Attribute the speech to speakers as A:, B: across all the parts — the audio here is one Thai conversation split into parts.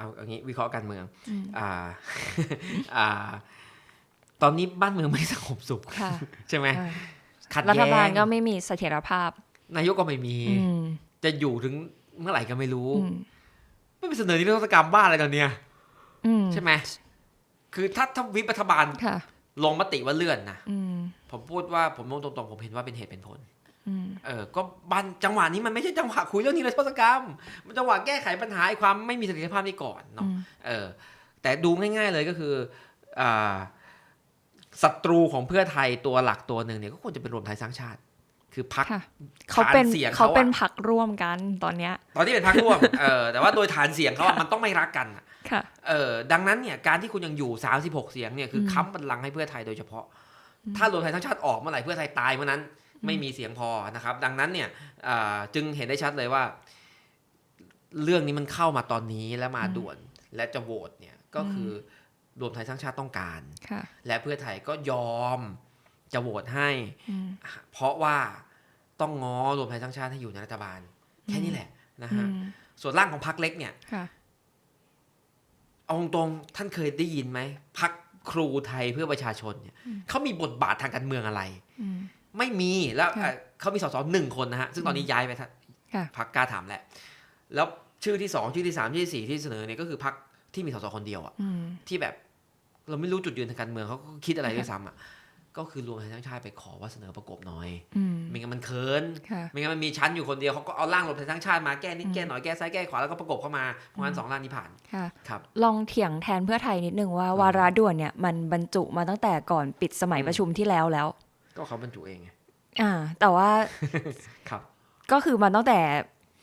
A: เอาเอางี้วิเคราะห์การเมือง
B: อืม
A: อ่า อ่า ตอนนี้บ้านเมืองไม่สงบสุข
B: ค่ะ
A: ใช่ไหม
B: อ่า
A: ขัด
B: รัฐ
A: แย้
B: บาล
A: ง
B: ก็ไม่มีเสถียรภาพ
A: นายกก็ไม่มี
B: อืม
A: จะอยู่ถึงเมื่อไหร่ก็ไม่รู้
B: อืม
A: ไม่ไปเสนอนิรโทษกรรมบ้าอะไรตอนเนี้ย
B: อืม
A: ใช่ไหมคือถ้าถ้าวิปรัฐบาล
B: ค่ะ
A: ลงมติว่าเลื่อนนะ
B: อืม
A: ผมพูดว่าผมมองตรงๆผมเห็นว่าเป็นเหตุเป็นผล
B: อืม
A: เออก็บันจังหวะนี้มันไม่ใช่จังหวะคุยเรื่องนิรโทษกรรม มันจังหวะแก้ไขปัญหาไอ้ความไม่มีเสถียรภาพนี้ก่อนเนาะ
B: อืม
A: เออ แต่ดูง่าย ๆเลยก็คืออ่าศัตรูของเพื่อไทยตัวหลักตัวหนึ่งเนี่ยก็ควรจะเป็นรวมไทยสร้างชาติ คือพัก
B: ค่ะเขาเป็น
A: ฐานเสียงเขา
B: เขาเป็น
A: อะ
B: พักร่วมกันตอนเนี้ย
A: ตอนที่เป็นพักร่วมเออแต่ว่าโดยฐานเสียงเขาอะมันต้องไม่รักกันอะ
B: ค่ะ
A: เออดังนั้นเนี่ยการที่คุณยังอยู่ 36 เสียงเนี่ยคืออ
B: ม
A: ค้ำบัลลังก์ให้เพื่อไทยโดยเฉพาะ ถ้ารวมไทยสร้างชาติออกเมื่อไหร่เพื่อไทยตายเมื่อนั้น ไม่มีเสียงพอนะครับ ดังนั้นเนี่ยอ่าจึงเห็นได้ชัดเลยว่า เรื่องนี้มันเข้ามาตอนนี้และมาด่วนและจะโหวตเนี่ยก็คือรวมไทยสร้างชาติต้องการ
B: ค่ะ
A: และเพื่อไทยก็ยอมจะโหวตให้
B: อืม
A: เพราะว่าต้องง้อรวมไทยสร้างชาติให้อยู่ในรัฐบาล แค่นี้แหละนะ
B: อื
A: ฮะ
B: ม
A: ส่วนร่างของพรรคเล็กเนี่ย
B: ค่ะ
A: เอาตรงๆท่านเคยได้ยินไหมพักครูไทยเพื่อประชาชนเนี่ยเขามีบทบาททางการเมืองอะไร
B: อืม
A: ไม่มีแล้ว
B: ค่ะ
A: เอ่อเขามีสสหนึ่งคนนะฮะซึ่งตอนนี้ย้ายไปทะ
B: ค่ะ
A: พักกล้าถามแหละ แล้วชื่อที่สองชื่อที่สามชื่อที่สี่ที่เสนอเนี่ยก็คือพักที่มีสสคนเดียวอะ
B: อืม
A: ที่แบบเราไม่รู้จุดยืนทางการเมืองเขาก็คิดอะไรด้วยซ้ำอะก็คือรวมไทยสร้างชาติไปขอว่าเสนอประกบหน่อย
B: อืม
A: ไม่งั้นมันเคิน
B: ค่ะ
A: ไม่งั้นมันมีชั้นอยู่คนเดียวเขาก็เอาร่างรวมไทยสร้างชาติมาแก้นิด
B: อืม
A: แก้หน่อยแก้ซ้ายแก้ขวาแล้วก็ประกบเข้ามาเพราะงั้นสองร่างนี้ผ่าน
B: ค่ะ
A: ครับ
B: ลองเถียงแทนเพื่อไทยนิดนึงว่า
A: อืม
B: วาระด่วนเนี่ยมันบรรจุมาตั้งแต่ก่อนปิดสมัย
A: อืม
B: ประชุมที่แล้วแล้ว
A: ก็เขาบรรจุเองไง
B: อ่า แต่ว่า
A: ครับ
B: ก็คือมันตั้งแต่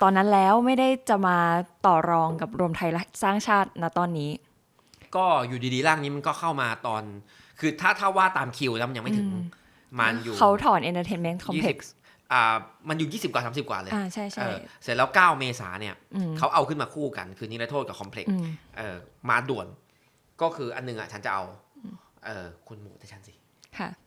B: ตอนนั้นแล้วไม่ได้จะมาต่อรองกับรวมไทยสร้างชาติณตอนนี้
A: ก็อยู่ดีๆร่างนี้มันก็เข้ามาตอน คือถ้าถ้าว่าตามคิวแล้วมันยังไม่ถึง
B: อืม
A: มันอยู่
B: เขาถอน entertainment complex
A: 20อ่ามันอยู่ 20 กว่า 30 กว่าเลย
B: อ่าใช่ใช่
A: เออเสร็จแล้ว 9 เมษาเนี่ย
B: อืม
A: เขาเอาขึ้นมาคู่กัน คือนิรโทษกับคอมเพล็กซ์
B: อืม
A: เออมาด่วน ก็คืออันหนึงอะฉันจะเอา เออคุณโหวตให้ฉันสิ
B: ค่ะ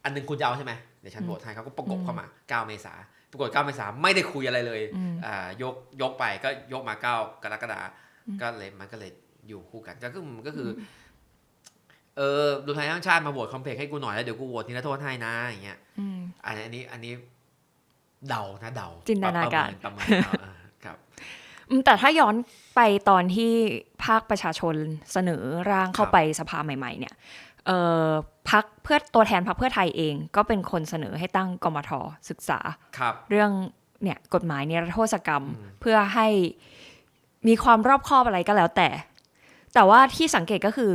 A: อันหนึงคุณจะเอาใช่ไหมเดี๋ยวฉัน
B: อืม
A: โหวตให้เขาก็ประกบ
B: อืม
A: เข้ามา 9 เมษาปรากฏ 9 เมษาไม่ได้คุยอะไรเลย
B: อืม
A: อ่ายกยกไปก็ยกมา 9 กรกฎา
B: อืม
A: ก็เลยมันก็เลยอยู่คู่กันก็คือมันก็คืออเออดูไทยทั้งชาติมาโหวตคอมเพล็กซ์ให้กูหน่อยแล้วเดี๋ยวกูโหวตนิรโทษให้นะอย่างเงี้ย
B: อืม
A: อันนี้อันนี้อันนี้เดานะเดา
B: จินตนาการ
A: ประเมินประเมินเอาเออครับ
B: อืมแต่ถ้าย้อนไปตอนที่ภาคประชาชนเสนอร่างเข้าไปสภาใหม่ ๆ เนี่ยเอ่อ พักเพื่อตัวแทนพักเพื่อไทยเอง ก็เป็นคนเสนอให้ตั้งกมทศึกษา
A: ครับ
B: เรื่องเนี่ยกฎหมายนิรโทษกรรม
A: อืม
B: เพื่อให้มีความรอบคอบอะไรก็แล้วแต่ แต่ว่าที่สังเกตก็คือ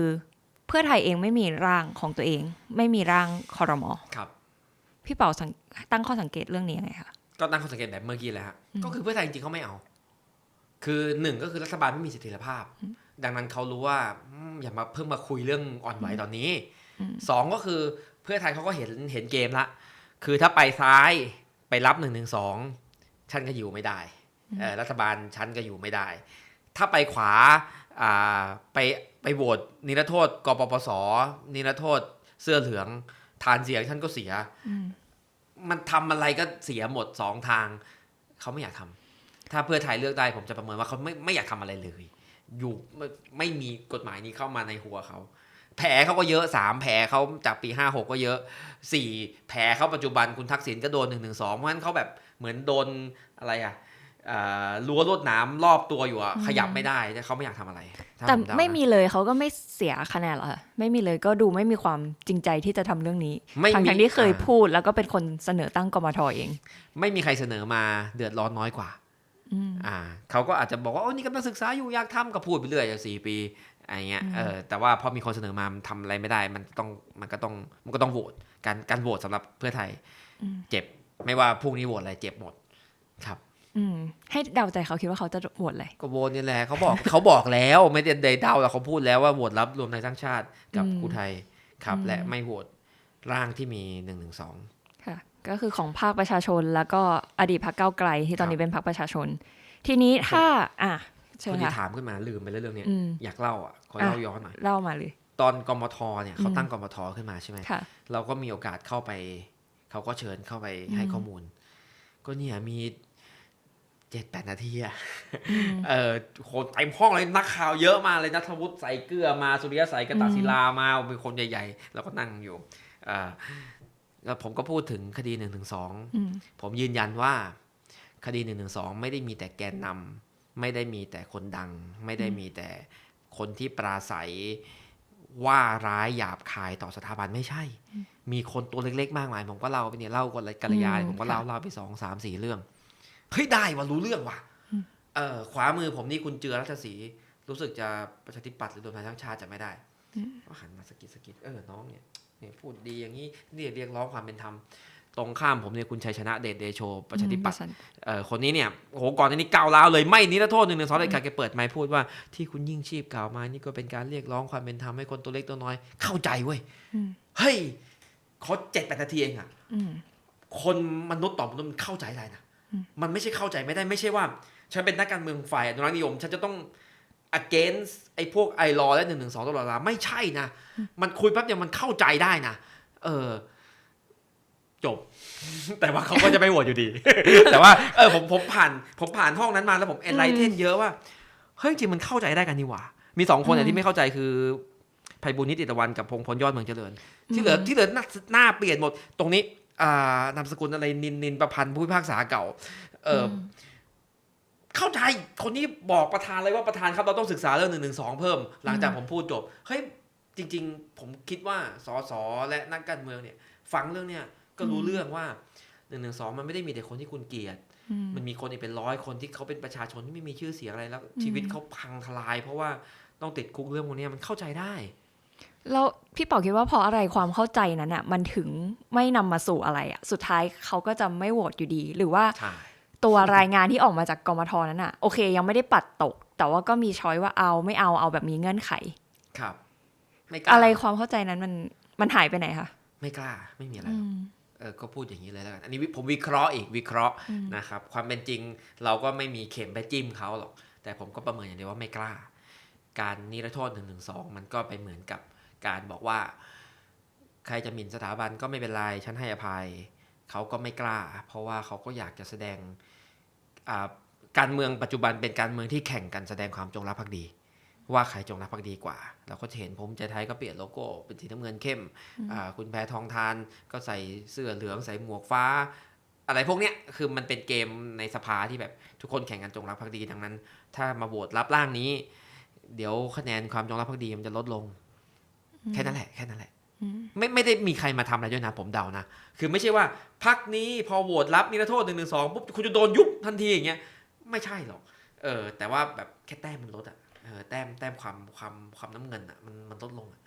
B: เพื่อไทยเองไม่มีร่างของตัวเอง ไม่มีร่างคอรมอ
A: ครับ
B: พี่เป่าสังตั้งข้อสังเกตเรื่องนี้ยังไงคะ
A: ก็ตั้งข้อสังเกตแบบเมื่อกี้แหละฮะ
B: อืม
A: ก็คือเพื่อไทยจริงๆเขาไม่เอา คือหนึ่งก็คือรัฐบาลไม่มีเสถียรภาพ ดังนั้นเขารู้ว่าอืมอย่ามาเพิ่งมาคุยเรื่องอ่อนไหวตอนนี้
B: อืม
A: สองก็คือเพื่อไทยเขาก็เห็นเห็นเกมละคือถ้าไปซ้ายไปรับหนึ่งหนึ่งสองฉันก็อยู่ไม่ได้เอ่อรัฐบาลฉันก็อยู่ไม่ได้ ถ้าไปขวาอ่าไปไปโหวตนิรโทษกปปสนิรโทษเสื้อเหลืองฐานเสียงฉันก็เสีย
B: อืม
A: มันทำอะไรก็เสียหมดสองทาง เขาไม่อยากทำถ้าเพื่อไทยเลือกได้ผมจะประเมินว่าเขาไม่ไม่อยากทำอะไรเลย อยู่ไม่ไม่มีกฎหมายนี้เข้ามาในหัวเขา แผลเขาก็เยอะสามแผลเขาจากปีห้าหกก็เยอะสี่แผลเขาปัจจุบันคุณทักษิณก็โดนหนึ่งหนึ่งสองเพราะฉะนั้นเขาแบบเหมือนโดนอะไรอะอ่ารั้วลวดหน้ำรอบตัวอยู่อะ
B: อืม
A: ขยับไม่ได้แต่เขาไม่อยากทำอะไรถ้า
B: แต่
A: ผเดานะ
B: ไม่มีเลยเขาก็ไม่เสียคะแนนหรอกค่ะไม่มีเลยก็ดูไม่มีความจริงใจที่จะทำเรื่องนี้
A: ไม่
B: ทั้ง
A: มี
B: ทั้งที่เคย
A: อ่า
B: พูดแล้วก็เป็นคนเสนอตั้งกมทเอง
A: ไม่มีใครเสนอมาเดือดร้อนน้อยกว่า
B: อืม
A: อ่าเขาก็อาจจะบอกว่าโอ้นี่กำลังศึกษาอยู่อยากทำก็พูดไปเรื่อยสี่ปีอะไรเงี้ย
B: อืม
A: เออแต่ว่าพอมีคนเสนอมามันทำอะไรไม่ได้ มันต้องมันก็ต้องมันก็ต้องโหวตการการโหวตสำหรับเพื่อไทย
B: อืม
A: เจ็บไม่ว่าพรุ่งนี้โหวตอะไรเจ็บหมดครับ
B: อืมให้เดาใจเขาคิดว่าเขาจะโหวตอะไร
A: ก็โหวตนี่แหละเขาบอกเขาบอกแล้วไม่ได้ได้เดาแต่เขาพูดแล้วว่าโหวตรับรวมไทยสร้างชาติกับ
B: อืม
A: ครูไทยครับ
B: อืม
A: และไม่โหวตร่างที่มีหนึ่งหนึ่งสอง
B: ค่ะ ก็คือของภาคประชาชน แล้วก็อดีตพรรคก้าวไกล ที่ตอน
A: ครับ
B: นี้เป็นพรรคประชาชน ทีนี้ถ้า อะเชิ
A: ค
B: ญ
A: นที่
B: ค่ะ
A: ถามขึ้นมาลืมไปแล้วเรื่องเนี้ย
B: อืม
A: อยากเล่าอะขอ
B: อะ
A: เล่าย้อนหน่อย
B: เล่ามาเลย
A: ตอนกมทเนี่ยเขา
B: อืม
A: ตั้งกมทขึ้นมาใช่ไหม
B: ค่ะ
A: เราก็มีโอกาสเข้าไป เขาก็เชิญเข้าไปให้
B: อืม
A: ข้อมูล ก็เนี่ยมีเจ็ดแปดนาทีอะเออโคนเต็มห้องเลยนักข่าวเยอะมากเลยนัทวุฒิใส่เกลือมาสุริยะใส่กระตาศิลามาเป็นคนใหญ่ ๆ แล้วก็นั่งอยู่อ่า แล้วผมก็พูดถึงคดีหนึ่งถึงสอง
B: อืม
A: ผมยืนยันว่า คดีหนึ่งหนึ่งสองไม่ได้มีแต่แกนนำไม่ได้มีแต่คนดัง ไม่ได้มีแต่คนที่ปราศัยว่าร้ายหยาบคายต่อสถาบันไม่ใช่ มีคนตัวเล็กๆ มากมาย ผมก็เล่าไปเนี่ยเล่ากันเลยกัลยา
B: อืม
A: ผมก็เล่า
B: ค่ะ
A: เล่าไปสองสามสี่เรื่องเฮ้ยได้ว่ารู้เรื่องว่ะเออขวามือผมนี่คุณเจือรัชศรีรู้สึกจะประชาธิปัตย์หรือรวมไทยสร้างชาติจะไม่ได้ก็หันมาสะกิดสะกิดเออน้องเนี่ย เนี่ยพูดดีอย่างนี้เนี่ยเรียกร้องความเป็นธรรมตรงข้ามผมเนี่ยคุณชัยชนะเดชเดโชประชาธิปัตย์
B: อืม
A: เอ่อคนนี้เนี่ยโอ้โหก่อนหน้านี้ก้าวร้าวเลยไม่นิรโทษหนึ่งหนึ่งสองเลยการแกเปิดไมค์พูดว่าที่คุณยิ่งชีพกล่าวมานี่ก็เป็นการเรียกร้องความเป็นธรรมให้คนตัวเล็กตัวน้อย เข้าใจเว้ย
B: อืม
A: เฮ้ยเขาเจ็ดแปดนาทีเองอะ
B: อืม
A: คนมนุษย์ต่อมนุษย์มันเข้าใจได้นะมันไม่ใช่เข้าใจไม่ได้ไม่ใช่ว่า ฉันเป็นนักการเมืองฝ่ายอนุรักษ์นิยม ฉันจะต้อง against ไอ้พวกไอรอและหนึ่งหนึ่งสองตลอดเวลาไม่ใช่นะ มันคุยแป๊บเดียวมันเข้าใจได้นะ เออ จบ แต่ว่าเขาก็จะไม่โหวตอยู่ดี แต่ว่า เออผมผมผ่าน ผมผ่านห้องนั้นมาแล้วผมเอนไลเทนเยอะว่า เฮ้ยจริงมันเข้าใจได้กันนี่หว่า มีสองคนเนี่ยที่ไม่เข้าใจคือไพบุญนิติตะวันกับพงษ์พลยอดเมืองเจริญ ที่เหลือที่เหลือหน้าหน้าเปลี่ยนหมด ตรงนี้ อ่านามสกุลอะไรนินนินประพันธ์ผู้พิพากษาเก่า เอออ เข้าใจคนนี้บอกประธานเลยว่าประธานครับเราต้องศึกษาเรื่องหนึ่งหนึ่งสองเพิ่ม หลังจากผมพูดจบเฮ้ยจริง ๆ ผมคิดว่าสสและนักการเมืองเนี่ย ฟังเรื่องเนี้ยก็รู้เรื่องว่าหนึ่งหนึ่งสองมันไม่ได้มีแต่คนที่คุณเกลียด
B: อืม
A: มันมีคนอีกเป็นร้อยคนที่เขาเป็นประชาชนที่ไม่มีชื่อเสียงอะไรแล้ว ชีวิตเขาพังทลาย เพราะว่าต้องติดคุกเรื่องพวกเนี้ยมันเข้าใจได้
B: แล้วพี่เป๋าคิดว่าเพราะอะไรความเข้าใจนั้นอะ มันถึงไม่นำมาสู่อะไรอะ สุดท้ายเขาก็จะไม่โหวตอยู่ดี หรือว่า
A: ใช่
B: ตัวรายงานที่ออกมาจากกมทนั้นอะโอเค ยังไม่ได้ปัดตก แต่ว่าก็มีช้อยว่าเอาไม่เอาเอาแบบมีเงื่อนไข
A: ครับ ไม่กล้า
B: อะไรความเข้าใจนั้นมันมันหายไปไหนคะ
A: ไม่กล้าไม่มีอะไร
B: อื
A: หรอก
B: ม
A: เออก็พูดอย่างนี้เลยแล้วกันอันนี้วิผมวิเคราะห์อีกวิเคราะห์นะครับ ความเป็นจริงเราก็ไม่มีเข็มไปจิ้มเขาหรอก แต่ผมก็ประเมินอย่างเดียวว่าไม่กล้า การนิรโทษหนึ่งหนึ่งสองมันก็ไปเหมือนกับการบอกว่า ใครจะหมิ่นสถาบันก็ไม่เป็นไรฉันให้อภัยเขาก็ไม่กล้า เพราะว่าเขาก็อยากจะแสดงอ่า การเมืองปัจจุบันเป็นการเมืองที่แข่งกันแสดงความจงรักภักดี ว่าใครจงรักภักดีกว่า เราก็จะเห็นผมใจไทยก็เปลี่ยนโลโก้เป็นสีน้ำเงินเข้มอ่าคุณแพทองทานก็ใส่เสื้อเหลืองใส่หมวกฟ้า อะไรพวกเนี้ยคือมันเป็นเกมในสภาที่แบบทุกคนแข่งกันจงรักภักดีดังนั้น ถ้ามาโหวตรับร่างนี้ เดี๋ยวคะแนนความจงรักภักดีมันจะลดลงแค่นั้นแหละแค่นั้นแหละ ไม่ไม่ได้มีใครมาทำอะไรด้วยนะ ผมเดานะ คือไม่ใช่ว่าพักนี้พอโหวตรับนิรโทษหนึ่งหนึ่งสองปุ๊บคุณจะโดนยุบทันทีอย่างเงี้ยไม่ใช่หรอกเออแต่ว่าแบบแค่แต้มมันลดอะเออแต้มแต้มความความความน้ำเงินอะมันมันลดลงอะ